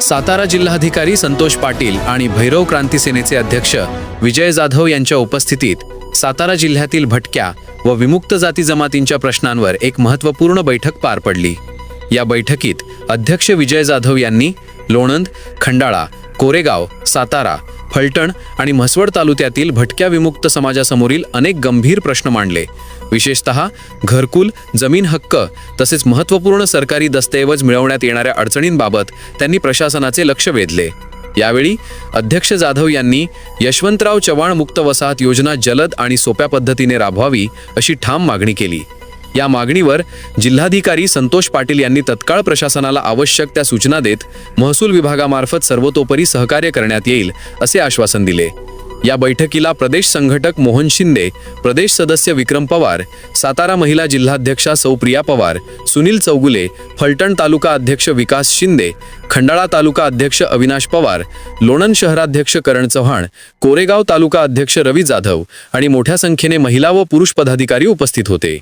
सातारा जिल्हाधिकारी संतोष पाटील आणि भैरव क्रांती सेनेचे अध्यक्ष विजय जाधव यांच्या उपस्थितीत सातारा जिल्ह्यातील भटक्या व विमुक्त जाती जमातींच्या प्रश्नांवर एक महत्त्वपूर्ण बैठक पार पडली. या बैठकीत अध्यक्ष विजय जाधव यांनी लोणंद खंडाळा कोरेगाव सातारा फलटण आणि म्हसवड तालुक्यातील भटक्या विमुक्त समाजासमोरील अनेक गंभीर प्रश्न मांडले. विशेषतः घरकुल जमीन हक्क तसेच महत्त्वपूर्ण सरकारी दस्तऐवज मिळवण्यात येणाऱ्या अडचणींबाबत त्यांनी प्रशासनाचे लक्ष वेधले. यावेळी अध्यक्ष जाधव यांनी यशवंतराव चव्हाण मुक्त वसाहत योजना जलद आणि सोप्या पद्धतीने राबवावी अशी ठाम मागणी केली. या मागणीवर जिल्हाधिकारी संतोष पाटील यांनी तत्काळ प्रशासनाला आवश्यक त्या सूचना देत महसूल विभागामार्फत सर्वतोपरी सहकार्य करण्यात येईल असे आश्वासन दिले. या बैठकीला प्रदेश संघटक मोहन शिंदे प्रदेश सदस्य विक्रम पवार सातारा महिला जिल्हाध्यक्षा सौप्रिया पवार सुनील चौगुले फलटण तालुका अध्यक्ष विकास शिंदे खंडाळा तालुका अध्यक्ष अविनाश पवार लोणंद शहराध्यक्ष करण चव्हाण कोरेगाव तालुका अध्यक्ष रवी जाधव आणि मोठ्या संख्येने महिला व पुरुष पदाधिकारी उपस्थित होते.